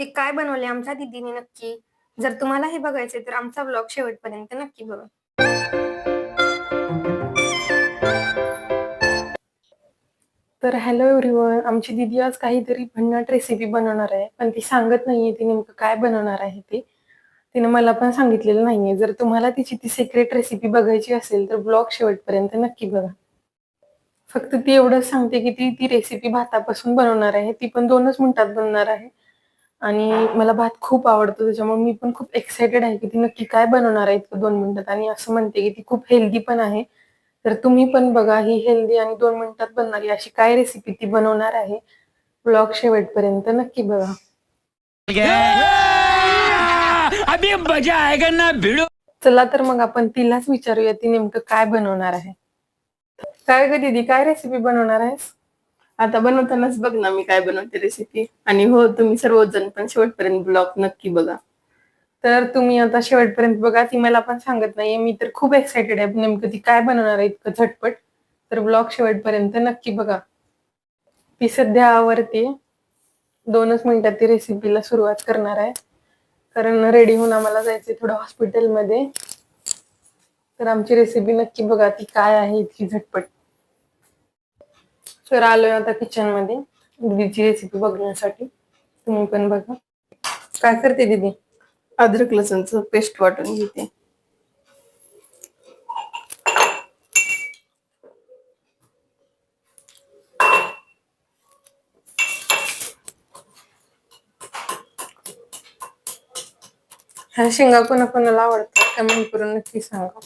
हे काय बनवले आमच्या दीदीने नक्की? जर तुम्हाला हे बघायचे तर आमचा ब्लॉग शेवटपर्यंत नक्की बघा. तर हॅलो एव्हरीवन आमची दीदी आज काहीतरी भन्नाट रेसिपी बनवणार आहे पण ती सांगत नाहीये ती नेमकं काय बनवणार आहे ते. तिने मला पण सांगितलेलं नाहीये. जर तुम्हाला तिची ती सिक्रेट रेसिपी बघायची असेल तर ब्लॉग शेवटपर्यंत नक्की बघा. फक्त ती एवढंच सांगते की ती ती रेसिपी भातापासून बनवणार आहे. ती पण दोनच मिनिटात बनणार आहे. आणि मला भात खूप आवडतो त्याच्यामुळे मी पण खूप एक्सायटेड आहे की ती नक्की काय बनवणार आहे इतकं दोन मिनिटात. आणि असं म्हणते की ती खूप हेल्दी पण आहे. तर तुम्ही पण बघा ही हेल्दी आणि दोन मिनिटात बनणारी अशी काय रेसिपी ती बनवणार आहे. ब्लॉग शेवटपर्यंत नक्की बघा. अभी मजा आएगा ना भिड़ो. चला तर मग आपण तिलाच विचारूया ती नेमकं काय बनवणार आहे. काय ग दीदी काय रेसिपी बनवणार आहेस? आता बनवतानाच बघ ना मी काय बनवते रेसिपी आणि हो तुम्ही सर्वजण पण शेवटपर्यंत ब्लॉग नक्की बघा. तर तुम्ही आता शेवटपर्यंत बघा ती मला पण सांगत नाहीये. मी तर खूप एक्सायटेड आहे नेमकं ती काय बनवणार आहे इतकं झटपट. तर ब्लॉग शेवटपर्यंत नक्की बघा. ती सध्या आवरते दोनच मिनिटात ती रेसिपीला सुरुवात करणार आहे. कारण रेडी होऊन आम्हाला जायचंय थोडं हॉस्पिटलमध्ये तर आमची रेसिपी नक्की बघा ती काय आहे इतकी झटपट. तर आलोय आता किचनमध्ये. दीदीची रेसिपी बघण्यासाठी. तुम्ही पण बघा. काय करते दीदी? अद्रक लसूणचं पेस्ट वाटून घेते. ह्या शेंगा कोणा कोणाला आवडतात? कमेंट करून नक्की सांगा.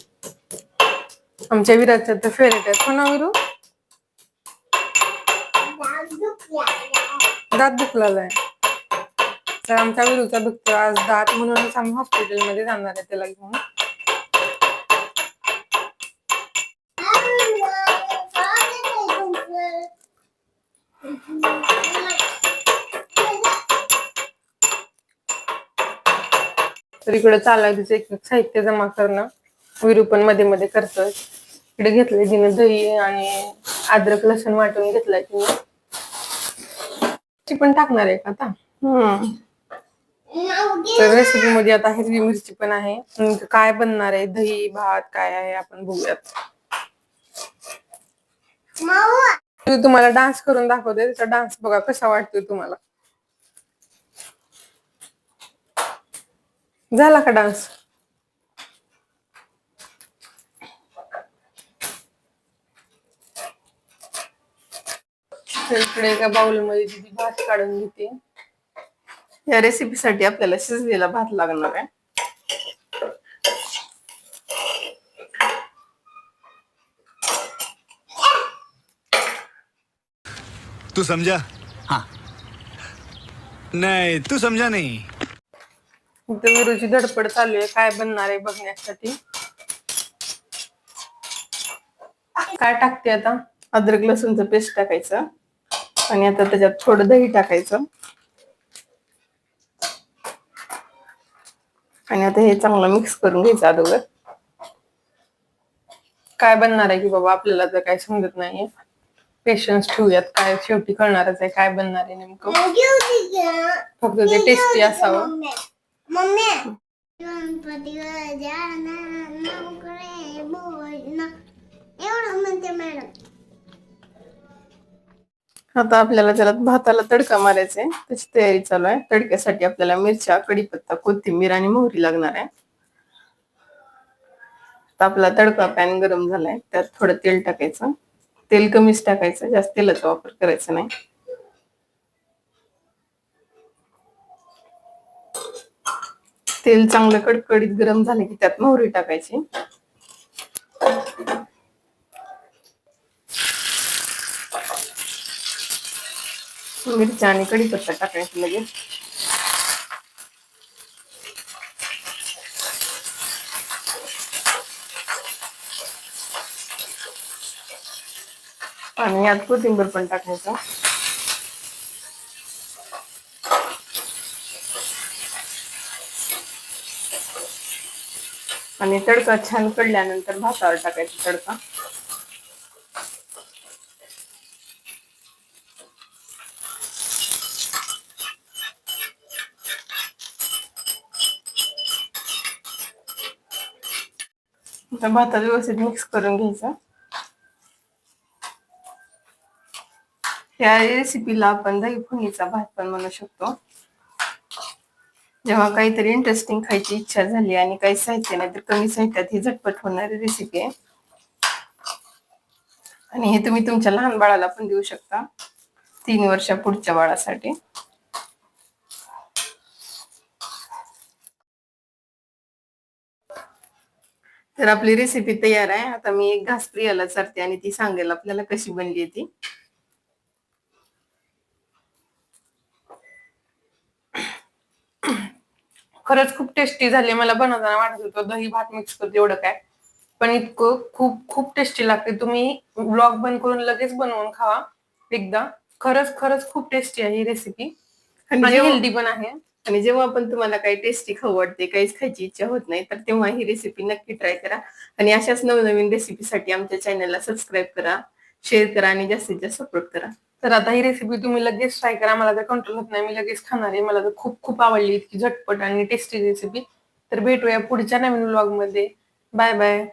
आमच्या विराजच्या तर फेवरेट आहे कोणा विरू? दात दुखलेला आहे तर आमच्या विरूचा दुखतो आज दात म्हणूनच आम्ही हॉस्पिटलमध्ये जाणार आहे त्याला घेऊन. तर इकडे चालाय तिचं एक एक साहित्य जमा करणं. विरू पण मध्ये मध्ये करतोय. इकडे घेतलंय तिने दही आणि अद्रक लसूण वाटून घेतलाय तिने. मिरची पण टाकणार आहे का आता. हम्म. तर रेसिपी मध्ये आता हिरवी मिरची पण आहे. काय बनणार आहे? दही भात काय आहे? आपण बघूयात. तुम्हाला डान्स करून दाखवते. त्याचा डान्स बघा कसा वाटतोय तुम्हाला. झाला का डान्स तर इकडे एका बाउलमध्ये तिची भात काढून घेते. या रेसिपीसाठी आपल्याला शिजलेला भात लागणार आहे. तू समझा? हाँ. नहीं तू समझा नहीं. इथं विरूची धडपड चालू आहे. काय बनणार आहे बघण्यासाठी? काय टाकते आता? अद्रक लसूणचं पेस्ट टाकायचं. आणि आता त्याच्यात थोडं दही टाकायचं. आणि आता हे चांगलं मिक्स करून घ्यायचं अगोदर काय बनणार आहे की बाबा आपल्याला तर काय समजत नाहीये. पेशन्स ठेवूयात काय शेवटी कळणारच आहे काय बनणार आहे नेमकं. फक्त ते टेस्टी असावं. आता आपल्याला त्याला भाताला तडका मारायचा आहे. त्याची तयारी चालू आहे. तडक्यासाठी आपल्याला मिरच्या कढीपत्ता कोथिंबीर आणि मोहरी लागणार आहे. आता आपला तडका पॅन गरम झालाय. त्यात थोडं तेल टाकायचं. तेल कमीच टाकायचं. जास्त तेलाचा वापर करायचा नाही. तेल चांगलं कडकडीत गरम झालं की त्यात मोहरी टाकायची. मिरच्या आणि कढीपत्ता टाकायचं लगेच. आणि यात कोथिंबीर पण टाकायचा. आणि तडका छान कडल्यानंतर भातावर टाकायचा तडका. आता भातात व्यवस्थित मिक्स करून घ्यायचा. या रेसिपीला आपण दही फोडणीचा भात पण म्हणू शकतो. जेव्हा काहीतरी इंटरेस्टिंग खायची इच्छा झाली आणि काही साहित्य नाही तर कमी साहित्यात ही झटपट होणारी रेसिपी आहे. आणि हे तुम्ही तुमच्या लहान बाळाला पण देऊ शकता. तीन वर्षा पुढच्या बाळासाठी. तर आपली रेसिपी तयार आहे. आता मी एक घास प्रियाला चारते आणि ती सांगेल आपल्याला कशी बनली ती. खरंच खूप टेस्टी झाली मला बनवताना वाटत होतं दही भात मिक्स करते एवढं काय. पण इतकं खूप खूप टेस्टी लागते. तुम्ही ब्लॉग बंद करून लगेच बनवून खावा. एकदा. खरंच खरंच खूप टेस्टी आहे ही रेसिपी आणि हेल्दी पण आहे. आणि जेव्हा पण तुम्हाला काही टेस्टी खाऊ वाटते काहीच खायची इच्छा होत नाही तर तेव्हा ही रेसिपी नक्की ट्राय करा. आणि अशाच नवनवीन रेसिपीसाठी आमच्या चॅनलला सबस्क्राईब करा शेअर करा आणि जास्तीत जास्त सपोर्ट करा. तर आता ही रेसिपी तुम्ही लगेच ट्राय करा. मला तर कंट्रोल होत नाही मी लगेच खाणार आहे. मला तर खूप खूप आवडली इतकी झटपट आणि टेस्टी रेसिपी तर भेटूया पुढच्या नवीन व्लॉगमध्ये. Bye bye